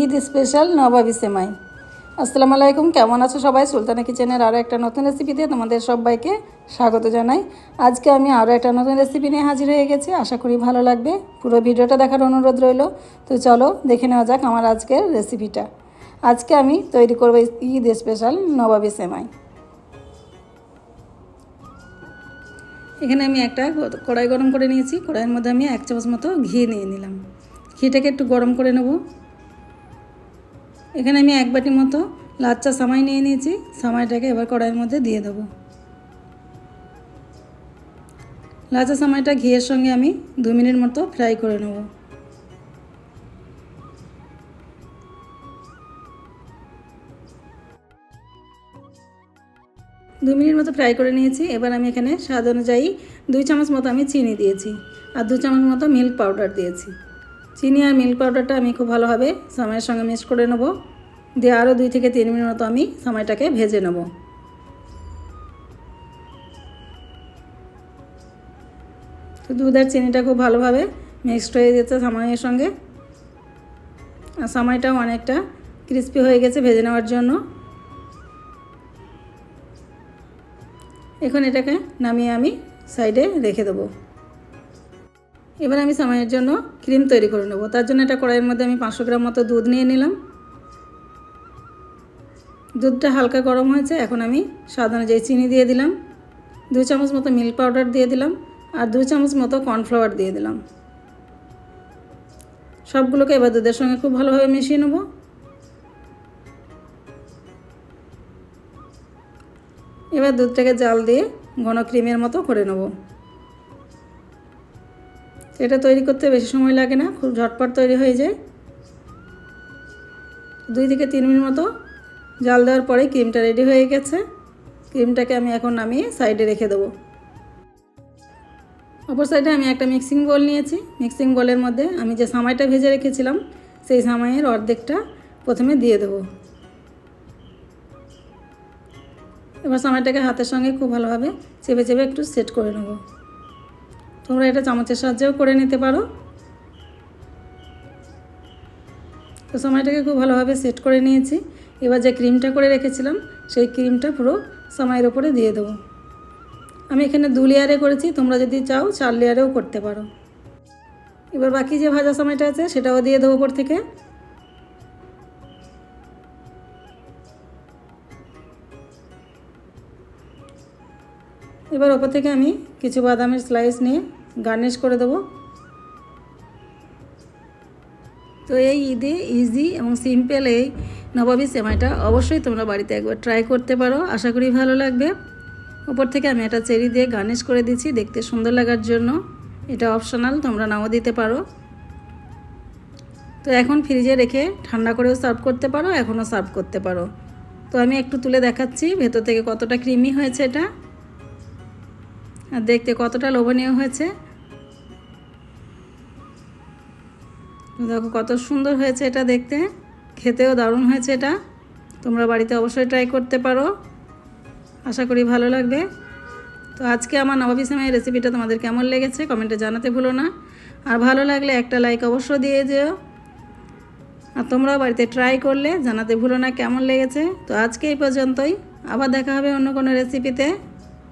Eid special নবাবি সেমাই। আসসালামু আলাইকুম, কেমন আছো সবাই? সুলতানা কিচেনের আরও একটা নতুন রেসিপিতে তোমাদের সবাইকে স্বাগত জানাই। আজকে আমি আরও একটা নতুন রেসিপি নিয়ে হাজির হয়ে গেছি, আশা করি ভালো লাগবে। পুরো ভিডিওটা দেখার অনুরোধ রইল। তো চলো দেখে নেওয়া যাক আমার আজকের রেসিপিটা আজকে আমি তৈরি করব ঈদ স্পেশাল নবাবি সেমাই। এখানে আমি একটা কড়াই গরম করে নিয়েছি। কড়াইয়ের মধ্যে আমি এক চামচ মতো ঘি নিয়ে নিলাম। ঘিটাকে একটু গরম করে নেব। এখানে আমি এক বাটি মতো লাচ্চা সামাই নিয়ে নিয়েছি। সামাইটাকে এবার কড়াইয়ের মধ্যে দিয়ে দেবো। লাচ্চা সামাইটা ঘিয়ের সঙ্গে আমি দু মিনিট মতো ফ্রাই করে নেব। দু মিনিট মতো ফ্রাই করে নিয়েছি। এবার আমি এখানে স্বাদ অনুযায়ী দুই চামচ মতো আমি চিনি দিয়েছি। আর দু চামচ মতো মিল্ক পাউডার দিয়েছি। চিনি আর মিল্ক পাউডারটা আমি খুব ভালোভাবে সামাইয়ের সঙ্গে মিক্স করে নেব। দিয়ে আরও দুই থেকে তিন মিনিট মতো আমি সামাইটাকে ভেজে নেব। তো দুধ আর চিনিটা খুব ভালোভাবে মিক্সড হয়ে গেছে সামাইয়ের সঙ্গে। আর সামাইটাও অনেকটা ক্রিস্পি হয়ে গেছে ভেজে নেওয়ার জন্য। এখন এটাকে নামিয়ে আমি সাইডে রেখে দেবো। এবার আমি সামাইয়ের জন্য ক্রিম তৈরি করে নেব। তার জন্য এটা কড়াইয়ের মধ্যে আমি পাঁচশো গ্রাম মতো দুধ নিয়ে নিলাম। দুধটা হালকা গরম হয়েছে, এখন আমি স্বাদ অনুযায়ী চিনি দিয়ে দিলাম। দু চামচ মতো মিল্ক পাউডার দিয়ে দিলাম আর দু চামচ মতো কর্নফ্লাওয়ার দিয়ে দিলাম। সবগুলোকে এবার দুধের সঙ্গে খুব ভালোভাবে মিশিয়ে নেব। এবার দুধটাকে জাল দিয়ে ঘন ক্রিমের মতো করে নেব। এটা তৈরি করতে বেশি সময় লাগে না, খুব ঝটপট তৈরি হয়ে যায়। দুই থেকে তিন মিনিট মতো জাল দেওয়ার পরেই ক্রিমটা রেডি হয়ে গেছে। ক্রিমটাকে আমি এখন নামিয়ে সাইডে রেখে দেবো। অপর সাইডে আমি একটা মিক্সিং বোল নিয়েছি। মিক্সিং বোলের মধ্যে আমি যে সামাইটা ভেজে রেখেছিলাম, সেই সামাইয়ের অর্ধেকটা প্রথমে দিয়ে দেবো। এবার সামাইটাকে হাতের সঙ্গে খুব ভালোভাবে চেপে চেপে একটু সেট করে নেব। তোমরা এটা চামচের সাহায্যেও করে নিতে পারো। তো সময়টাকে খুব ভালোভাবে সেট করে নিয়েছি। এবার যে ক্রিমটা করে রেখেছিলাম, সেই ক্রিমটা পুরো সময়ের ওপরে দিয়ে দেবো। আমি এখানে দু লেয়ারে করেছি, তোমরা যদি চাও চার লেয়ারেও করতে পারো। এবার বাকি যে ভাজা সময়টা আছে, সেটাও দিয়ে দেবো ওপর থেকে। এবার ওপর থেকে আমি কিছু বাদামের স্লাইস নিয়ে গার্নিশ করে দেবো। তো এই ঈদে ইজি এবং সিম্পল এই নবাবী সেমাইটা অবশ্যই তোমরা বাড়িতে একবার ট্রাই করতে পারো। আশা করি ভালো লাগবে। ওপর থেকে আমি একটা চেরি দিয়ে গার্নিশ করে দিচ্ছি দেখতে সুন্দর লাগার জন্য। এটা অপশনাল তোমরা নাও দিতে পারো। তো এখন ফ্রিজে রেখে ঠান্ডা করেও সার্ভ করতে পারো, এখনও সার্ভ করতে পারো। তো আমি একটু তুলে দেখাচ্ছি ভেতর থেকে কতটা ক্রিমি হয়েছে এটা। দেখতে কতটা লোভনীয় হয়েছে। দেখো কত সুন্দর হয়েছে এটা দেখতে। খেতেও দারুণ হয়েছে এটা। তোমরা বাড়িতে অবশ্যই ট্রাই করতে পারো। আশা করি ভালো লাগবে। তো আজকে আমার নবাবি সেমাই রেসিপিটা তোমাদের কেমন লেগেছে কমেন্টে জানাতে ভুলো না। আর ভালো লাগলে একটা লাইক অবশ্য দিয়ে যেও। আর তোমরাও বাড়িতে ট্রাই করলে জানাতে ভুলো না কেমন লেগেছে। তো আজকে এই পর্যন্তই। আবার দেখা হবে অন্য কোনো রেসিপিতে